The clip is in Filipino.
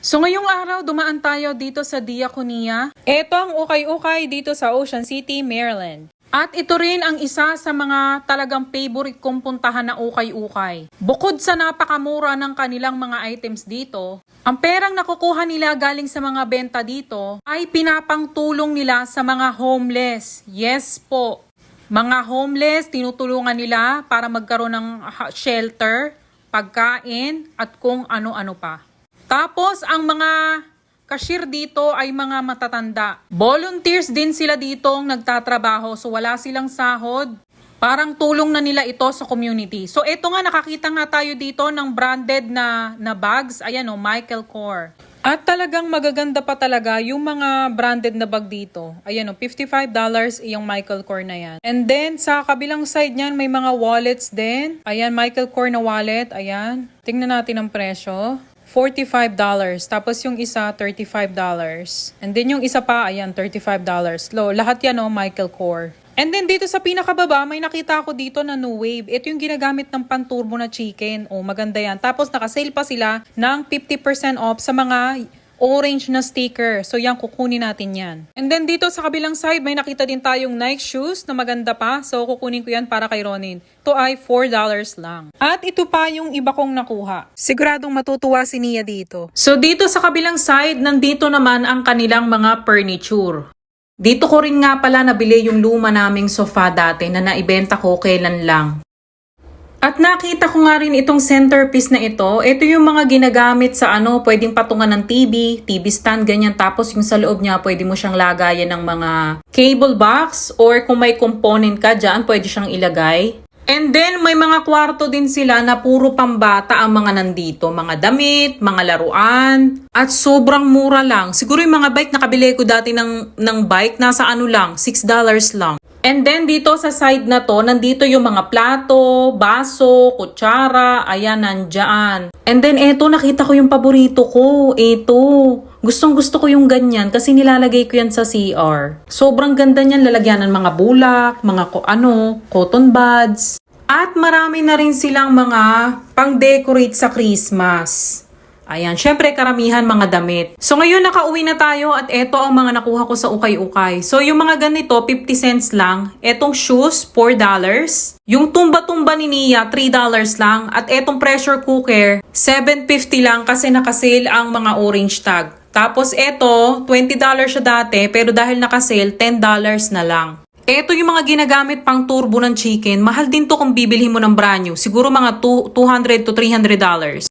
So ngayong araw, dumaan tayo dito sa Diaconia. Ito ang ukay-ukay dito sa Ocean City, Maryland. At ito rin ang isa sa mga talagang favorite kong puntahan na ukay-ukay. Bukod sa napakamura ng kanilang mga items dito, ang perang nakukuha nila galing sa mga benta dito ay pinapangtulong nila sa mga homeless. Yes po, mga homeless, tinutulungan nila para magkaroon ng shelter, pagkain, at kung ano-ano pa. Tapos, ang mga cashier dito ay mga matatanda. Volunteers din sila dito ang nagtatrabaho, so wala silang sahod. Parang tulong na nila ito sa community. So, ito nga, nakakita nga tayo dito ng branded na, na bags. Ayan o, Michael Kors. At talagang magaganda pa talaga yung mga branded na bag dito. Ayan o, $55 yung Michael Kors na yan. And then, sa kabilang side niyan, may mga wallets din. Ayan, Michael Kors na wallet. Ayan. Tingnan natin ang presyo. $45. Tapos yung isa, $35. And then yung isa pa, ayan, $35. Lo, lahat yan o, Michael Kors. And then dito sa pinakababa, may nakita ako dito na New Wave. Ito yung ginagamit ng panturbo na chicken. O, maganda yan. Tapos nakasale pa sila ng 50% off sa mga orange na sticker. So yan, kukunin natin yan. And then dito sa kabilang side, may nakita din tayong Nike shoes na maganda pa. So kukunin ko yan para kay Ronin. Ito ay $4 lang. At ito pa yung iba kong nakuha. Siguradong matutuwa si Nia dito. So dito sa kabilang side, nandito naman ang kanilang mga furniture. Dito ko rin nga pala nabili yung luma naming sofa dati na naibenta ko kailan lang. At nakita ko nga rin itong centerpiece na ito. Ito yung mga ginagamit sa ano, pwedeng patungan ng TV, TV stand, ganyan. Tapos yung sa loob niya, pwede mo siyang lagayan ng mga cable box or kung may component ka dyan, pwede siyang ilagay. And then, may mga kwarto din sila na puro pambata ang mga nandito. Mga damit, mga laruan. At sobrang mura lang. Siguro yung mga bike, nakabili ko dati ng, ng bike, nasa ano lang, $6 lang. And then dito sa side na to, nandito yung mga plato, baso, kutsara, ayan, nandyan. And then eto, nakita ko yung paborito ko, eto. Gustong gusto ko yung ganyan kasi nilalagay ko yan sa CR. Sobrang ganda niyan, lalagyan ng mga bulak, mga ko, ano, cotton buds. At marami na rin silang mga pang-decorate sa Christmas. Ayan, syempre karamihan mga damit. So ngayon nakauwi na tayo at eto ang mga nakuha ko sa ukay-ukay. So yung mga ganito, 50 cents lang. Etong shoes, $4. Yung tumba-tumba ni Nia, $3 lang. At etong pressure cooker, 7.50 lang kasi nakasale ang mga orange tag. Tapos eto, $20 siya dati pero dahil nakasale, $10 na lang. Ito yung mga ginagamit pang turbo ng chicken. Mahal din to kung bibilhin mo ng brand new. Siguro mga two- 200 to 300 dollars.